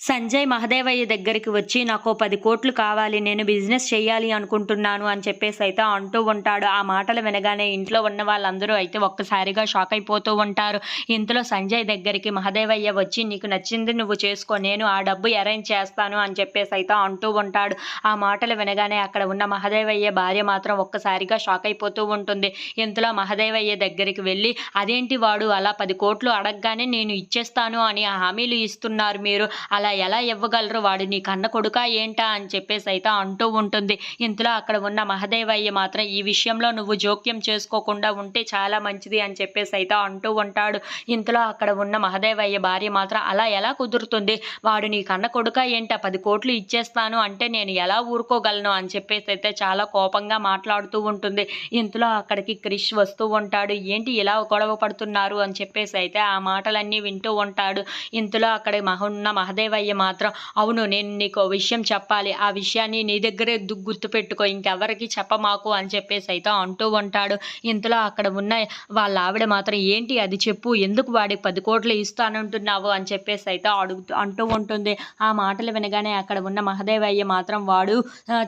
సంజయ్ మహదేవయ్య దగ్గరికి వచ్చి నాకు పది కోట్లు కావాలి నేను బిజినెస్ చేయాలి అనుకుంటున్నాను అని చెప్పేసి అయితే అంటూ ఉంటాడు. ఆ మాటలు వినగానే ఇంట్లో ఉన్న వాళ్ళందరూ అయితే ఒక్కసారిగా షాక్ అయిపోతూ ఉంటారు. ఇంతలో సంజయ్ దగ్గరికి మహదేవయ్య వచ్చి నీకు నచ్చింది నువ్వు చేసుకో నేను ఆ డబ్బు అరేంజ్ చేస్తాను అని చెప్పేసి అయితే అంటూ ఉంటాడు. ఆ మాటలు వినగానే అక్కడ ఉన్న మహదేవయ్య భార్య మాత్రం ఒక్కసారిగా షాక్ అయిపోతూ ఉంటుంది. ఇంతలో మహదేవయ్య దగ్గరికి వెళ్ళి అదేంటి వాడు అలా పది కోట్లు అడగగానే నేను ఇచ్చేస్తాను అని హామీలు ఇస్తున్నారు మీరు. అలా ఎలా ఇవ్వగలరు వాడు? నీ కన్న కొడుకా ఏంటా అని చెప్పేసి అయితే అంటూ ఉంటుంది. ఇంతలో అక్కడ ఉన్న మహదేవయ్య మాత్రం ఈ విషయంలో నువ్వు జోక్యం చేసుకోకుండా ఉంటే చాలా మంచిది అని చెప్పేసి అయితే అంటూ ఉంటాడు. ఇంతలో అక్కడ ఉన్న మహదేవయ్య భార్య మాత్రం అలా ఎలా కుదురుతుంది? వాడు నీ కన్న కొడుకా ఏంటా? పది కోట్లు ఇచ్చేస్తాను అంటే నేను ఎలా ఊరుకోగలను? అని చెప్పేసి అయితే చాలా కోపంగా మాట్లాడుతూ ఉంటుంది. ఇంతలో అక్కడికి క్రిష్ వస్తూ ఉంటాడు. ఏంటి ఇలా గొడవ పడుతున్నారు? అని చెప్పేసి అయితే ఆ మాటలన్నీ వింటూ ఉంటాడు. ఇంతలో అక్కడ మహ ఉన్న మహదేవయ్య మాత్రం అవును నేను నీకు విషయం చెప్పాలి. ఆ విషయాన్ని నీ దగ్గరే గుర్తుపెట్టుకో. ఇంకెవరికి చెప్పమాకు అని చెప్పేసి అయితే అంటూ ఉంటాడు. ఇంతలో అక్కడ ఉన్న వాళ్ళ ఆవిడ మాత్రం ఏంటి అది చెప్పు ఎందుకు వాడికి పది కోట్లు ఇస్తానంటున్నావు? అని చెప్పేసి అయితే అడుగుతూ అంటూ ఉంటుంది. ఆ మాటలు వినగానే అక్కడ ఉన్న మహదేవయ్య మాత్రం వాడు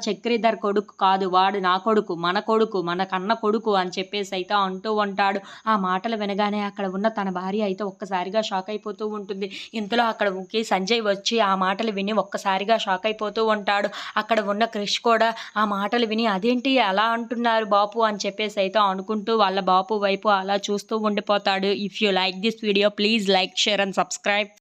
చక్రీధర్ కొడుకు కాదు. వాడు నా కొడుకు మన కొడుకు మన కన్న కొడుకు అని చెప్పేసి అయితే అంటూ ఉంటాడు. ఆ మాటలు వినగానే అక్కడ ఉన్న తన భార్య అయితే ఒక్కసారిగా షాక్ అయిపోతూ ఉంటుంది. ఇంతలో అక్కడికి సంజయ్ వచ్చి ఆ మాటలు విని ఒక్కసారిగా షాక్ అయిపోతూ ఉంటాడు. అక్కడ ఉన్న క్రిష్ కూడా ఆ మాటలు విని అదేంటి అలా అంటున్నారు బాపు? అని చెప్పేసి అయితే అనుకుంటూ వాళ్ళ బాపు వైపు అలా చూస్తూ ఉండిపోతాడు. If you like this video please like share and subscribe